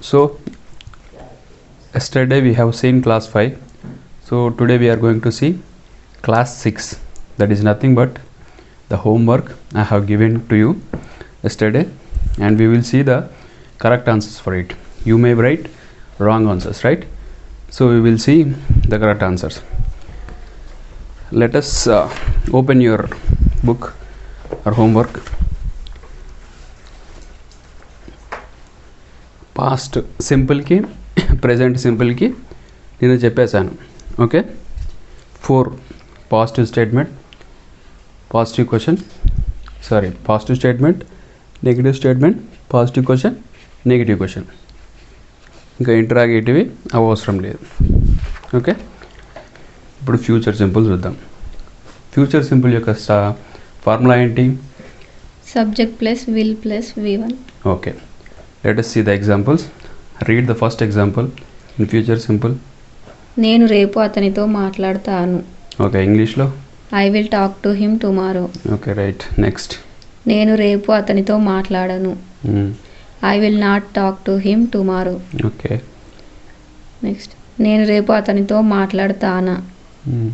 So, yesterday we have seen class 5. So, today we are going to see class 6. That is nothing but the homework I have given to you yesterday, and we will see the correct answers for it. You may write wrong answers, right? So, we will see the correct answers. Let us uh, open your book or homework. Past సింపుల్కి present సింపుల్కి నేను చెప్పేశాను. Okay? Four positive statement positive question sorry positive statement negative statement positive question negative question ఇంకా ఇంటరాగేటివి అవసరం లేదు. Okay? ఇప్పుడు future simple చూద్దాం. Future simple యొక్క ఫార్ములా ఏంటి? Subject plus will plus V one Okay, let us see the examples. Read the first example in future simple. నేను రేపు అతనితో మాట్లాడతాను Okay, English లో. I will talk to him tomorrow Okay, right. Next. నేను రేపు అతనితో మాట్లాడను Mm. I will not talk to him tomorrow Okay. Next నేను రేపు అతనితో మాట్లాడతానా Mm.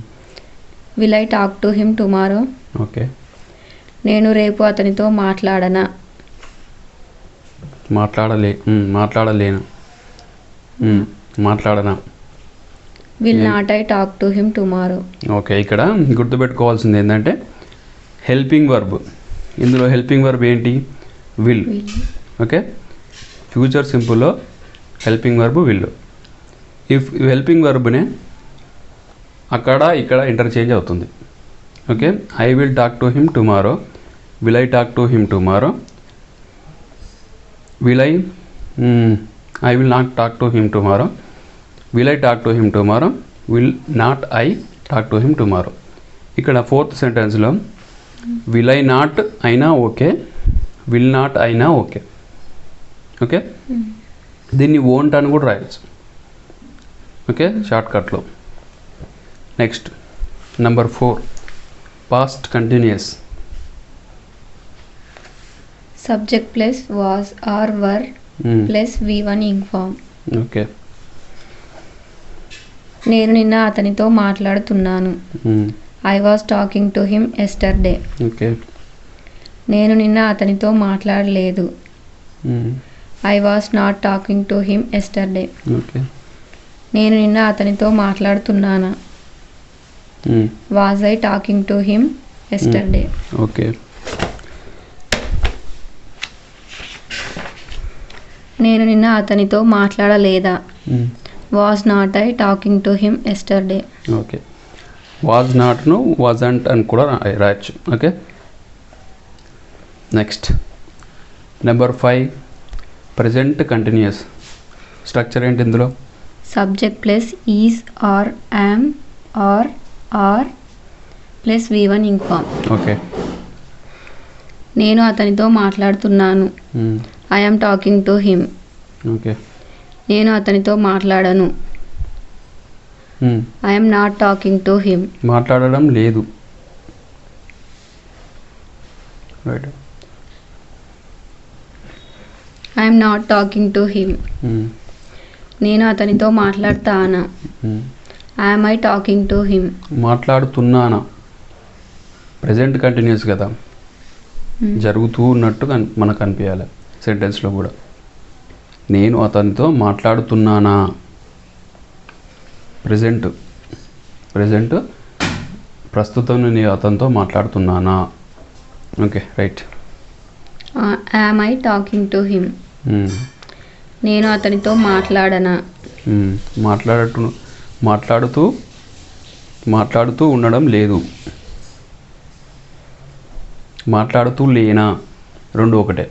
Will I talk to him tomorrow Okay. నేను రేపు అతనితో మాట్లాడనా మాట్లాడలే మాట్లాడలేను. మాట్లాడనా? Will not I talk to him tomorrow okay ఇక్కడ గుర్తుపెట్టుకోవాల్సింది ఏంటంటే హెల్పింగ్ వర్బ్. ఇందులో హెల్పింగ్ వర్బ్ ఏంటి? Will okay? Future సింపుల్లో helping verb will if helping వర్బ్నే అక్కడ ఇక్కడ ఇంటర్చేంజ్ అవుతుంది. Okay? I will talk to him tomorrow will I talk to him tomorrow will I I will not talk to him tomorrow will I talk to him tomorrow will not I talk to him tomorrow ఇక్కడ fourth సెంటెన్స్లో will I not అయినా okay. Will not అయినా okay. Okay దీన్ని won't అని కూడా రాయొచ్చు. Okay షార్ట్కట్లో next number four past continuous subject plus was or were plus V one ing form okay నేను నిన్న అతనితో మాట్లాడుతున్నాను. I was talking to him yesterday okay నేను నిన్న అతనితో మాట్లాడలేదు. I was not talking to him yesterday okay నేను నిన్న అతనితో మాట్లాడుతున్నానా. Was I talking to him yesterday okay నేను నిన్న అతనితో మాట్లాడలేదా? Was not I talking to him yesterday okay was నాట్ను wasn't అని కూడా రాయొచ్చు. Okay next number five present continuous structure ఏంటి ఇందులో? Subject plus is or am or or plus V one ing form okay నేను అతనితో మాట్లాడుతున్నాను. I'm talking to him okay నేను అతనితో మాట్లాడను. I'm not talking to him మాట్లాడడం లేదు. Right I'm not talking to him నేను అతనితో మాట్లాడతానా? I'm I talking to him మాట్లాడుతున్నానా? Present continuous కదా. జరుగుతూ ఉన్నట్టు మనకు అనిపించాలి సెంటెన్స్లో కూడా. నేను అతనితో మాట్లాడుతున్నానా? ప్రజెంట్ ప్రజెంట్ ప్రస్తుతం నేను అతనితో మాట్లాడుతున్నానా? Okay right. I'm I talking to him నేను అతనితో మాట్లాడనా? మాట్లాడుతూ మాట్లాడుతూ మాట్లాడుతూ ఉండడం లేదు. మాట్లాడుతూ లేనా? రెండు ఒకటే.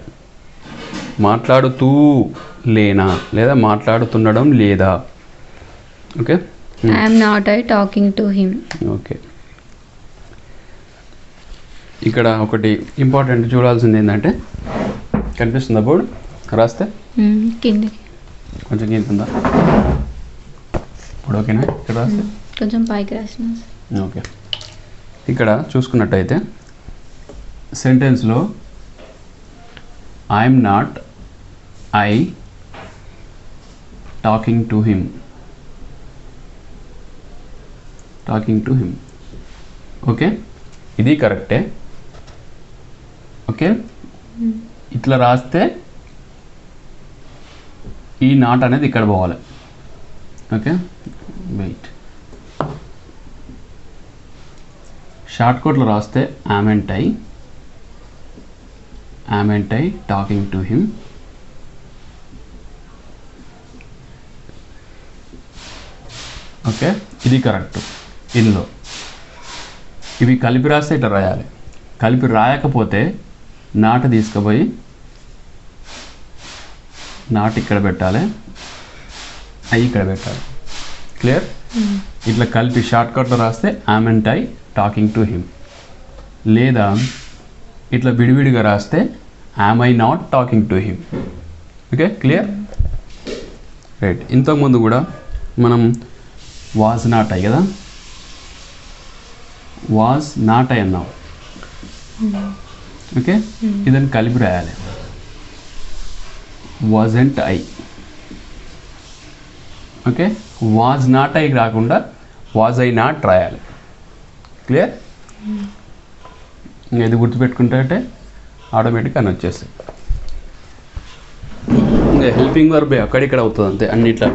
మాట్లాడుతూ లేనా? లేదా మాట్లాడుతుండడం లేదా? Okay? I'm not I talking to him okay. ఇక్కడ ఒకటి ఇంపార్టెంట్ చూడాల్సింది ఏంటంటే కనిపిస్తుందా బోర్డు? రాస్తే? కిందకి. కొంచెం గీతుందా ఇప్పుడు ఓకేనా? ఇక్కడ రాస్తే? కొంచెం పైకి రాసిన. ఓకే. ఇక్కడ చూసుకున్నట్టయితే సెంటెన్స్లో I'm not I talking to him talking to him okay ఇది కరెక్టే ఓకే ఇట్లా రాస్తే ఈ నాట్ అనేది ఇక్కడ పోవాలి. ఓకే వెయిట్ షార్ట్ కోట్లో రాస్తే amn't I amn't I talking to him okay? ఇది కరెక్ట్. ఇందులో ఇవి కలిపి రాస్తే ఇట్లా రాయాలి. కలిపి రాయకపోతే నాట తీసుకుపోయి నాట్ ఇక్కడ పెట్టాలి. అవి ఇక్కడ పెట్టాలి. క్లియర్ ఇట్లా కలిపి షార్ట్ కట్లో రాస్తే amn't I talking to him లేదా ఇట్లా విడివిడిగా రాస్తే am I not talking to him okay clear right ఇంతకుముందు కూడా మనం వాజ్ నాట్ ఐ కదా? వాజ్ నాట్ ఐ అన్నాం ఓకే ఇదని కలిపి రాయాలి. Wasn't I okay was not I రాకుండా వాజ్ ఐ నాట్ రాయాలి. క్లియర్ ఇది గుర్తుపెట్టుకుంటే ఆటోమేటిక్ అని వచ్చేస్తాయి. ఇంకా హెల్పింగ్ వర్బే అక్కడిక్కడ అవుతుంది అంతే అన్నిట్లో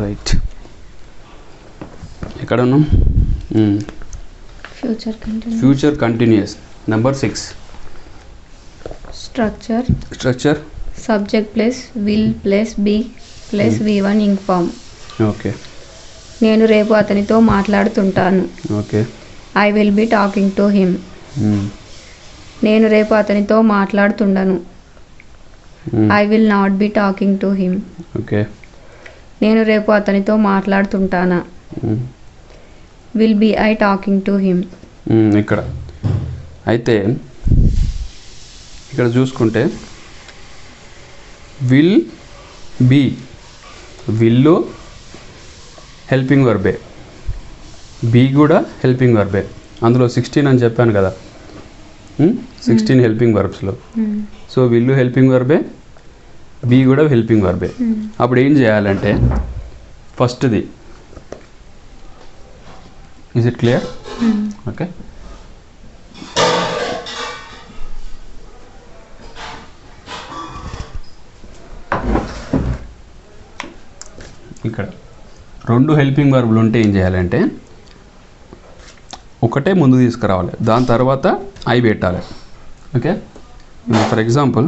రైట్ ఎక్కడ ఉన్నాం future continue future continuous number six structure structure subject plus will plus be plus V one ing form okay నేను రేపు అతనితో మాట్లాడుతుంటాను. Okay I will be talking to him నేను రేపు అతనితో మాట్లాడుతుండను. I will not be talking to him okay నేను రేపు అతనితో మాట్లాడుతుంటానా? Will be I talking to him ఇక్కడ. అయితే ఇక్కడ చూసుకుంటే విల్ బి విల్లు హెల్పింగ్ వర్బే బి కూడా హెల్పింగ్ వర్బే అందులో సిక్స్టీన్ అని చెప్పాను కదా. సిక్స్టీన్ హెల్పింగ్ వర్బ్స్లో సో విల్లు హెల్పింగ్ వర్బే బి కూడా హెల్పింగ్ వర్బే అప్పుడు ఏం చేయాలంటే ఫస్ట్ది ఈజ్ ఇట్ క్లియర్ ఓకే ఇక్కడ రెండు హెల్పింగ్ వర్బులు ఉంటే ఏం చేయాలంటే ఒకటే ముందు తీసుకురావాలి. దాని తర్వాత ఐ పెట్టాలి. Okay for example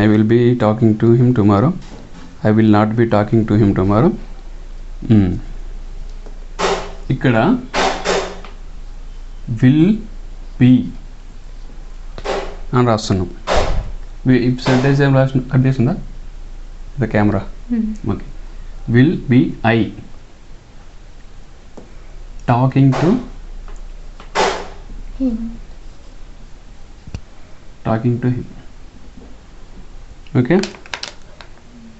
I will be talking to him tomorrow I will not be talking to him tomorrow ఇక్కడ విల్ బీ అని రాస్తున్నాం. వి- ఈ సెంటెన్స్ ఏం రాసిన కట్ చేసిందా? The camera. Okay. Will be I talking to talking to him okay.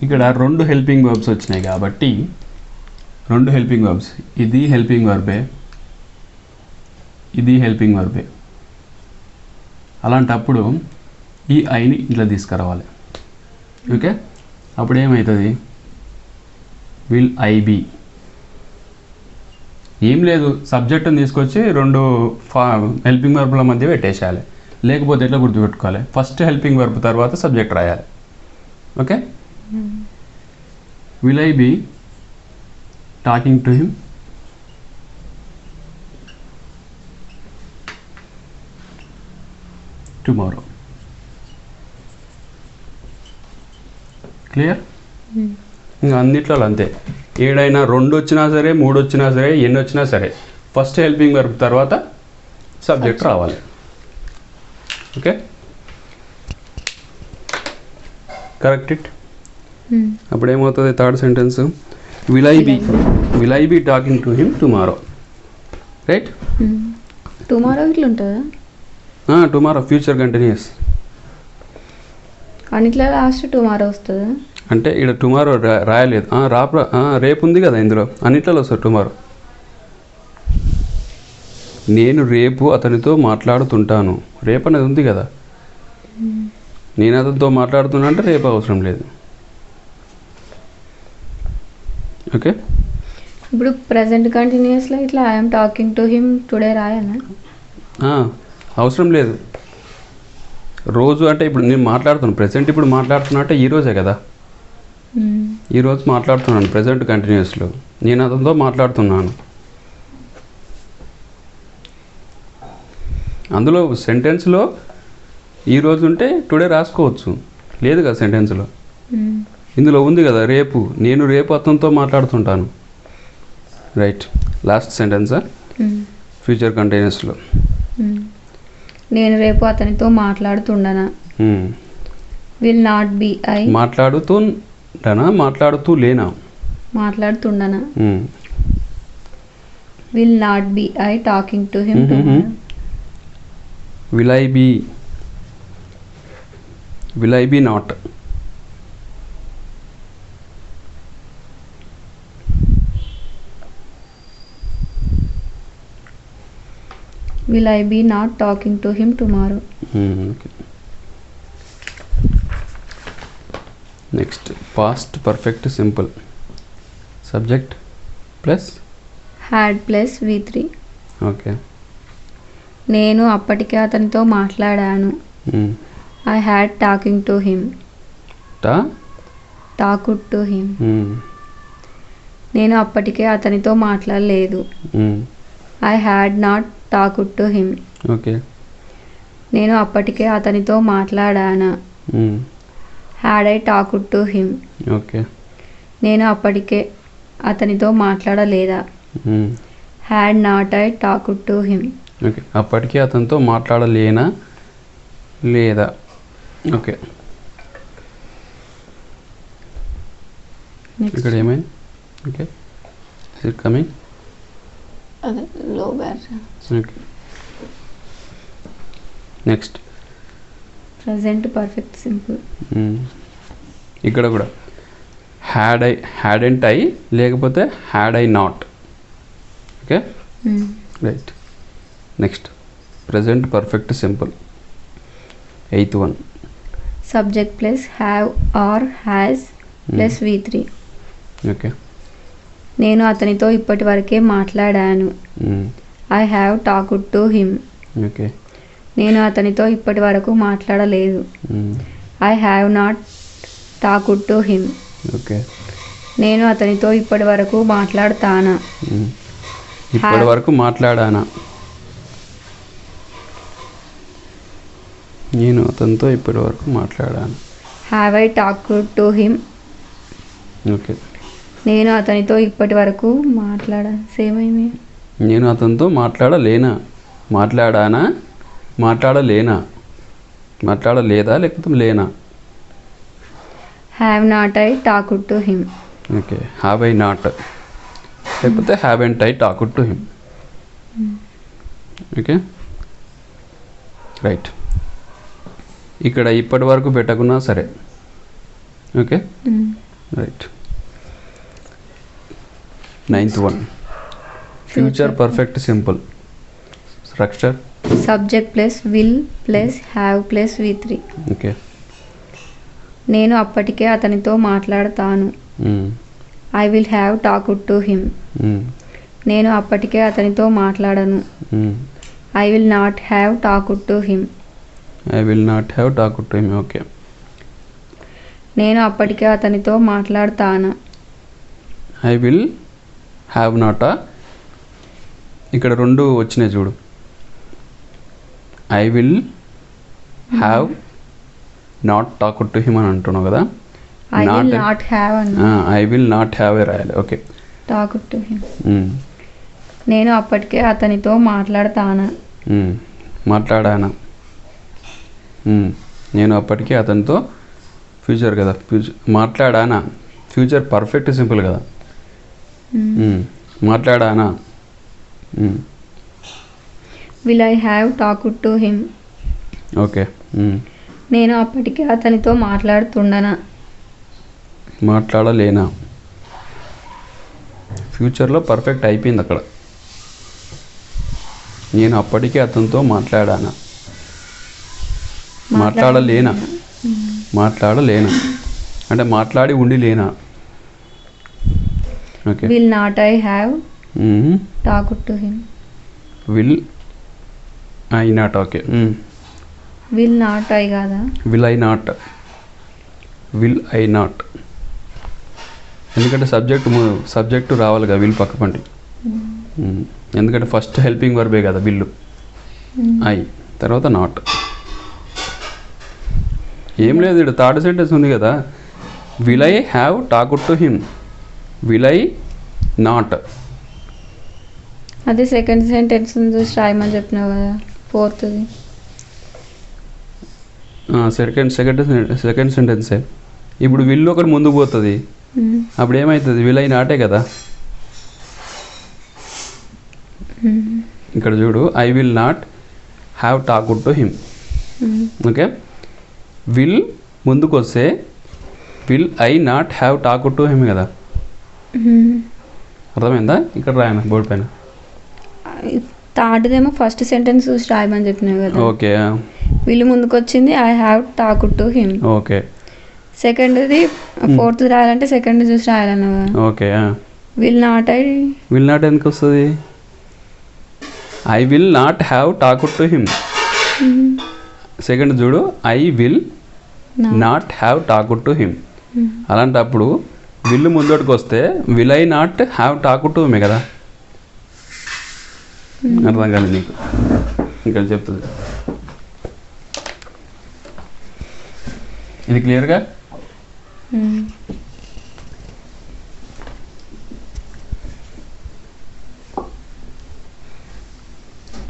ఇక్కడ రెండు హెల్పింగ్ వర్బ్స్ వచ్చినాయి కాబట్టి రెండు హెల్పింగ్ వర్బ్స్ ఇది హెల్పింగ్ వర్బే ఇది హెల్పింగ్ వర్బే అలాంటప్పుడు ఈ ఐని ఇట్లా తీసుకురావాలి. ఓకే? అప్పుడు ఏమవుతుంది విల్ ఐ బి ఏం లేదు. సబ్జెక్ట్ని తీసుకొచ్చి రెండు ఫా హెల్పింగ్ వర్బ్ల మధ్య పెట్టేసేయాలి. లేకపోతే ఎట్లా గుర్తుపెట్టుకోవాలి? ఫస్ట్ హెల్పింగ్ వర్బ్ తర్వాత సబ్జెక్ట్ రాయాలి. Okay? Will I be talking to him tomorrow clear ఇంకా అన్నిట్లో అంతే. ఏడైనా రెండు వచ్చినా సరే మూడు వచ్చినా సరే ఎన్ని వచ్చినా సరే ఫస్ట్ హెల్పింగ్ వర్బ్ తర్వాత సబ్జెక్ట్ రావాలి. ఓకే కరెక్ట్ ఇట్ అప్పుడు ఏమవుతుంది third sentence will I be will I be talking to him tomorrow right tomorrow ఇట్లా ఉంటుందా? టుమారో ఫ్యూచర్ కంటిన్యూస్ అన్నిట్లో లాస్ట్ టుమారో వస్తుందా? అంటే ఇక్కడ టుమారో రాయలేదు. రాప రేపు ఉంది కదా ఇందులో. అన్నిట్లలో వస్తుంది టుమారో నేను రేపు అతనితో మాట్లాడుతుంటాను. రేపు అనేది ఉంది కదా. నేను అతనితో మాట్లాడుతున్నా అంటే రేపు అవసరం లేదు. ఓకే ఇప్పుడు ప్రజెంట్ కంటిన్యూస్లో ఇట్లా I'm talking to him today రాయాలా ఆ, అవసరం లేదు. రోజు అంటే ఇప్పుడు నేను మాట్లాడుతున్నాను ప్రెసెంట్ ఇప్పుడు మాట్లాడుతున్నా అంటే ఈ రోజే కదా. మ్మ్. ఈ రోజు మాట్లాడుతున్నాను ప్రెసెంట్ కంటిన్యూస్లో నేను అతనితో మాట్లాడుతున్నాను. అందులో సెంటెన్స్లో ఈ రోజు ఉంటే టుడే రాసుకోవచ్చు. లేదు కదా సెంటెన్స్లో. ఇందులో ఉంది కదా రేపు. నేను రేపు అతనితో మాట్లాడుతుంటాను. రైట్ లాస్ట్ సెంటెన్సా. ఫ్యూచర్ కంటిన్యూస్లో మ్మ్. నేను రేపు అతనితో మాట్లాడుతుండనా. విల్ నాట్ బి ఐ మాట్లాడుతుండనా? మాట్లాడుతూ లేనా? మాట్లాడుతుండనా. Will not be I talking to him. Will I be will I be not will I be not talking to him tomorrow next past perfect simple subject plus had plus V three okay నేను అప్పటికే అతనితో మాట్లాడాను. I had talking to him టా talked to him. నేను అప్పటికే అతనితో మాట్లాడలేదు. Hmm. I had not talked to him okay నేను అప్పటికే అతనితో మాట్లాడాను. Had I talked to him okay నేను అప్పటికే అతనితో మాట్లాడలేదా. Had not I talked to him okay అప్పటికి అతనితో మాట్లాడలేనా? లేదా? ఓకే ఇక్కడ ఏమైంది? ఓకే ఇట్ కమింగ్ అదే లో bear okay next present perfect simple ఇక్కడ కూడా హ్యాడ్ ఐ హ్యాడెంట్ ఐ లేకపోతే had I not okay right next present perfect simple eighth one subject plus have or has plus V three okay నేను అతనితో ఇప్పటి వరకే మాట్లాడాను I have talked to him okay నేను అతనితో ఇప్పటి వరకు మాట్లాడలేదు I have not talked to him okay నేను అతనితో ఇప్పటి వరకు మాట్లాడతానా ఇప్పటి వరకు మాట్లాడానా? నేను అతనితో ఇప్పటి వరకు మాట్లాడాను. Have I talked to him okay నేను అతనితో ఇప్పటి వరకు మాట్లాడా సేమ్ అయింది నేను అతనితో మాట్లాడలేనా? మాట్లాడానా? మాట్లాడలేనా? మాట్లాడలేదా? లేకపోతే లేనా? Have not I talked to him okay. Have I not లేకపోతే have and I talk to him okay? Right ఇక్కడ ఇప్పటి వరకు పెట్టకున్నా సరే. Okay? Right ninth one future perfect simple structure subject plus will plus have plus V three okay నేను అప్పటికే అతనితో మాట్లాడతాను. I will have talked to him నేను అప్పటికే అతనితో మాట్లాడను. I will not have talked to him I will not have talk to him okay నేను అప్పటికే అతనితో మాట్లాడతాను. ఐ విల్ హ్యావ్ నాటా ఇక్కడ రెండు వచ్చినాయి చూడు. I will have not talk to him అని అంటున్నావు కదా? I will Not- not I will not have ఏ రాయాలి ఓకే టాకుడ్ టు హిమ్ నేను అప్పటికే అతనితో మాట్లాడతాను? మాట్లాడానా? మ్మ్. నేను అప్పటికే అతనితో ఫ్యూచర్ కదా. ఫ్యూచర్ మాట్లాడానా? ఫ్యూచర్ పర్ఫెక్ట్ సింపుల్ కదా. మాట్లాడానా. Will I have talked to him okay. నేను అప్పటికే అతనితో మాట్లాడుతుండనా? మాట్లాడలేనా? ఫ్యూచర్లో పర్ఫెక్ట్ అయిపోయింది అక్కడ. నేను అప్పటికే అతనితో మాట్లాడానా? మాట్లాడలేనా? మాట్లాడలేనా? అంటే మాట్లాడి ఉండి లేనా okay will not I have talk to him will I not okay will not I కాదా? Will I not will I not ఎందుకంటే సబ్జెక్ట్ సబ్జెక్టు రావాలి కదా విల్ పక్క పంటి మ్మ్. ఎందుకంటే ఫస్ట్ హెల్పింగ్ వర్బే కదా విల్లు ఐ తర్వాత నాట్ ఏం లేదు ఇక్కడ థర్డ్ సెంటెన్స్ ఉంది కదా. Will I have talk to him will I not అదే సెకండ్ సెంటెన్స్ చూసి రాయమని చెప్పినావు కదా ఫోర్త్ది సెకండ్ సెకండ్ సెకండ్ సెంటెన్సే ఇప్పుడు విల్లు ఒకటి ముందుకు పోతుంది. అప్పుడు ఏమవుతుంది విల్ ఐ నాటే కదా? ఇక్కడ చూడు I will not have talk to him okay? Will ముందుకు వస్తే will I not have talk to him కదా? అర్థమైందా? ఇక్కడ రాయను బోర్డు పైన? థర్డ్దేమో ఫస్ట్ సెంటెన్స్ చూసి రాయమని చెప్పినావు కదా. ఓకే. వీళ్ళు ముందుకు వచ్చింది I have talk to him okay సెకండ్ది ఫోర్త్ రాయాలంటే సెకండ్ చూసి రాయాలన్నావు okay will not I will not ఎందుకు వస్తుంది? I will not have talk to him second చూడు I will not have talk to him అలాంటప్పుడు విల్లు ముందటికి వస్తే will I not have talk to హిమే కదా. అర్థం కాదు నీకు. ఇంకా చెప్తుంది. ఇది క్లియర్గా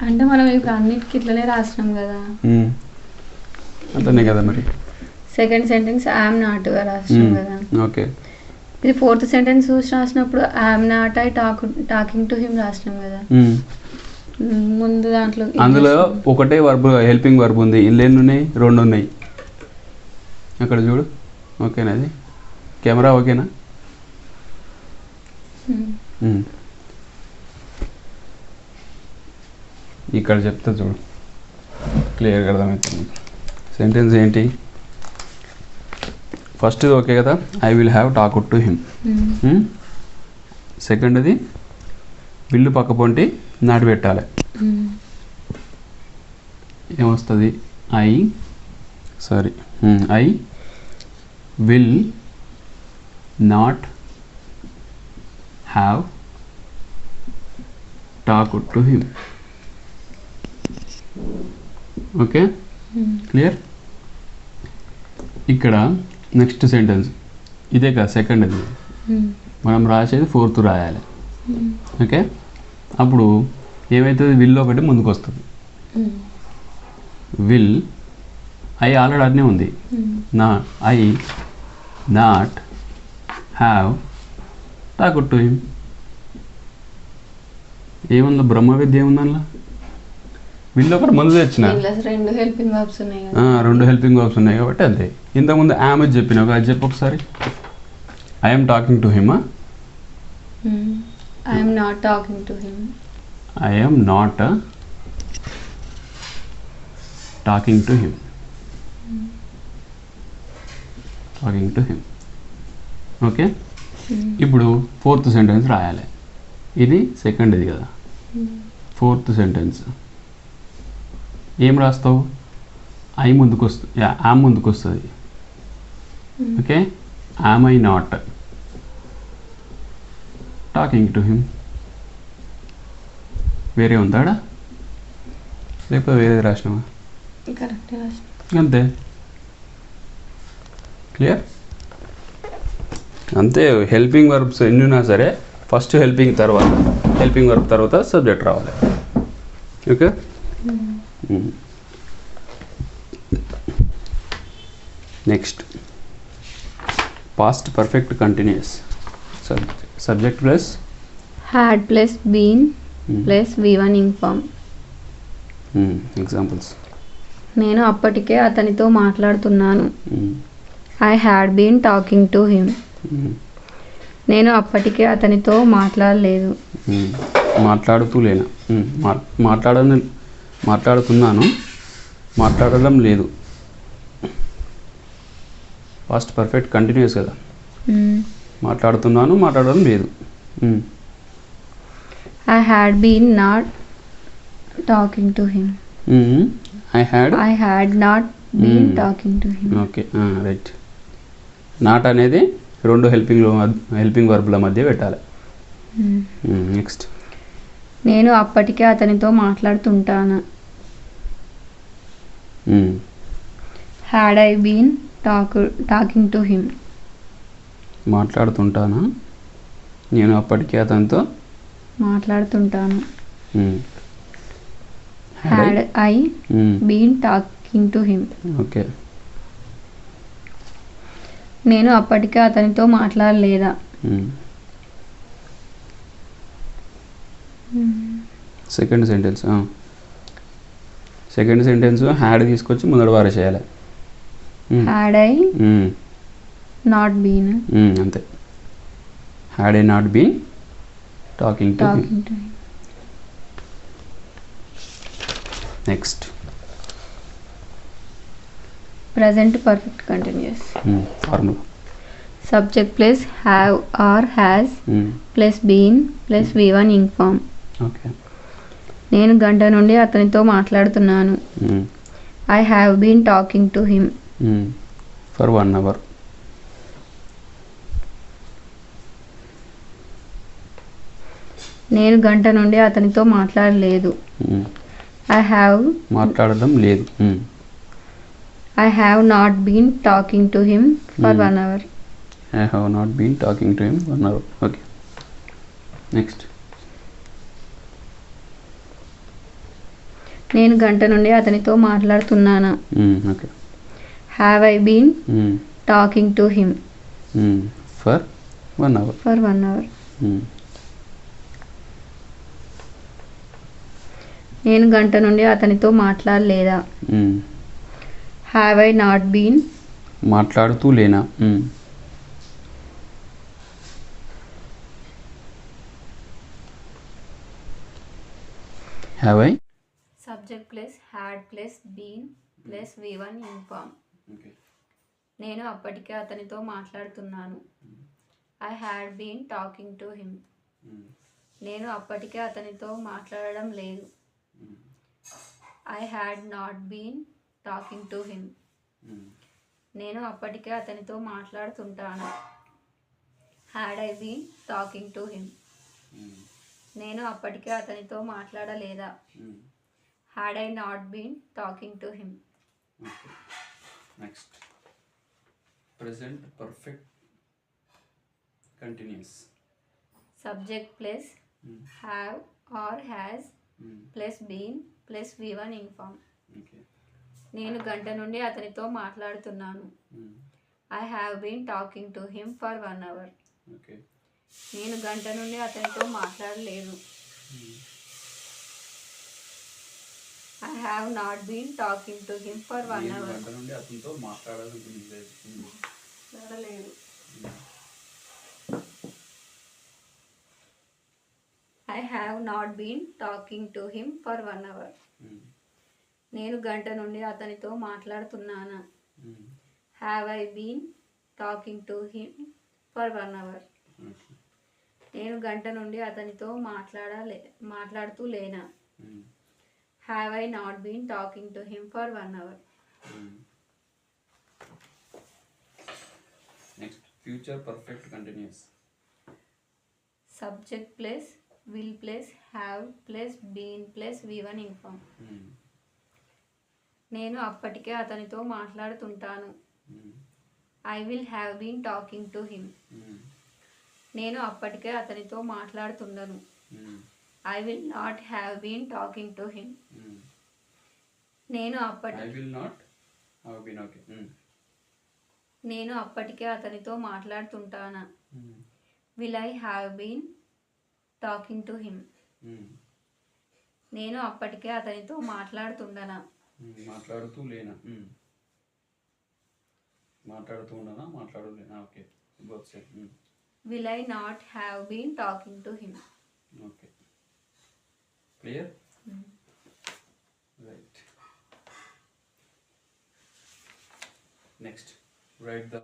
అంటే మనం ఇప్పుడు అన్నిటికి ఇట్లనే రాసినాం కదా. అంతనే కదా మరి. సెకండ్ సెంటెన్స్ ఐఎమ్ నాట్గా రాసినాం కదా. ఓకే ఇది ఫోర్త్ సెంటెన్స్ చూసి రాసినప్పుడు I'm not I talk talking to him రాసినాం కదా. మ్మ్, ముందు దాంట్లో అందులో. ఒకటే వర్బ్ హెల్పింగ్ వర్బ్ ఉంది. ఇల్లు ఎన్ని ఉన్నాయి రెండు ఉన్నాయి అక్కడ చూడు? ఓకేనా అది కెమెరా ఓకేనా? మ్మ్. మ్మ్. ఇక్కడ చెప్తా చూడు. క్లియర్గా అర్థమవుతుంది. సెంటెన్స్ ఏంటి? ఫస్ట్ ఓకే కదా? I will have talk to him. సెకండ్ది బిల్లు పక్క పొంటి నాటి పెట్టాలి. ఏమొస్తుంది? I sorry I will not have talk to him okay. Clear ఇక్కడ నెక్స్ట్ సెంటెన్స్. ఇదే కదా సెకండ్ అది. మ్మ్. మనం రాసేది ఫోర్త్ రాయాలి. ఓకే అప్పుడు ఏమవుతుంది విల్ ఒకటి ముందుకు వస్తుంది. విల్ ఐ ఆల్రెడీ అన్నీ ఉంది. నా I not have talk to him ఏముంది? బ్రహ్మ విద్య ఏముంది అందులో వీళ్ళు ఒకటి ముందు తెచ్చిన. రెండు హెల్పింగ్ వర్బ్స్ ఉన్నాయి కదా. ఆ, రెండు హెల్పింగ్ వర్బ్స్ ఉన్నాయి కాబట్టి అంతే. ఇంతకుముందు ఆమె చెప్పిన అది చెప్పు ఒకసారి. I'm talking to him I'm not talking to him I'm not talking to him talking to him okay ఇప్పుడు ఫోర్త్ సెంటెన్స్ రాయాలి. ఇది సెకండ్ ఇది కదా. ఫోర్త్ సెంటెన్స్ ఏం రాస్తావు? ఐ ముందుకు వస్తుంది ఆమ్ ముందుకు వస్తుంది okay am I not talking to him వేరే ఉందాడా లేకపోతే వేరేది రాసినావా? కరెక్ట్ అంతే. క్లియర్ అంతే హెల్పింగ్ వర్బ్స్ ఎన్ని ఉన్నా సరే ఫస్ట్ హెల్పింగ్ తర్వాత హెల్పింగ్ వర్బ్ తర్వాత సబ్జెక్ట్ రావాలి. Okay next past perfect continuous subject plus had plus been plus V one ing form examples నేను అప్పటికే అతనితో మాట్లాడుతున్నాను. I had been talking to him నేను అప్పటికే అతనితో మాట్లాడలేదు. మాట్లాడుతూ లేనా. మా- మాట్లాడని మాట్లాడుతున్నాను. మాట్లాడడం లేదు. పాస్ట్ పర్ఫెక్ట్ కంటిన్యూస్ కదా Hmm. మాట్లాడుతున్నాను మాట్లాడడం లేదు had been not talking to him. Hmm. I had had not been Hmm. talking to him. Okay right not అనేది రెండు హెల్పింగ్ హెల్పింగ్ వర్బ్ల మధ్య పెట్టాలి Hmm. నెక్స్ట్ నేను అప్పటికే అతనితో మాట్లాడుతుంటాను had I been talk talking to him మాట్లాడుతుంటానా? నేను అప్పటికే అతనితో మాట్లాడుతుంటాను? Had I. Been talking to him okay నేను అప్పటికే అతనితో మాట్లాడలేదా. Second sentence second sentence had తీసుకొచ్చి ముందర వారేసేయాలి. Had I. Not been. అంతే. Had I not been talking to next present perfect continuous formula subject plus have or has plus been plus V one ing form okay నేను గంట నుండి అతనితో మాట్లాడుతున్నాను. I have been talking to him for one hour నేను గంట నుండి అతనితో మాట్లాడలేదు. ఐ హ్యావ్ మాట్లాడడం లేదు. I have not been talking to him for Hmm. One hour I have not been talking to him one hour okay next నేను గంట నుండి అతనితో మాట్లాడుతున్నాను? Okay have I been talking to him for one hour for one hour నేను గంట నుండి అతనితో మాట్లాడలేదా? హ్యావ్ ఐ నాట్ బీన్ మాట్లాడుతూ లేనా. Have I subject plus had plus been plus V one ing form okay నేను అప్పటికే అతనితో మాట్లాడుతున్నాను. I had been talking to him నేను అప్పటికే అతనితో మాట్లాడడం లేదు. I had not been talking to him నేను అప్పటికే అతనితో మాట్లాడుతుంటాను. Had I been talking to him నేను అప్పటికే అతనితో మాట్లాడలేదా? Had I not been talking to him next present perfect continuous subject plus have or has plus been plus V one ing form okay నేను గంట నుండి అతనితో మాట్లాడుతున్నాను. I have been talking to him for one hour నేను గంట నుండి అతనితో మాట్లాడలేదు. I have not been talking to him for one hour నుండి అతనితో మాట్లాడలేదు. I have not been talking to him for one hour నేను గంట నుండి అతనితో మాట్లాడుతున్నాను. Have I been talking to him for one hour నేను గంట నుండి అతనితో మాట్లాడలే మాట్లాడుతూ లేనా? Have I not been talking to him for one hour next future perfect continuous subject plus will plus have plus been plus V one ing form నేను అప్పటికే అతనితో మాట్లాడుతుంటాను. I will have been talking to him నేను అప్పటికే అతనితో మాట్లాడుతుండను. I will not have been talking to him నేను అప్పటి I will not have been okay నేను అప్పటికే అతనితో మాట్లాడుతుంటానా? Will I have been talking to him నేను అప్పటికే అతనితో మాట్లాడుతుండనా? మాట్లాడుతూ లేనా? మాట్లాడుతూ ఉండనా? మాట్లాడలేనా okay will I not have been talking to him okay clear right next right the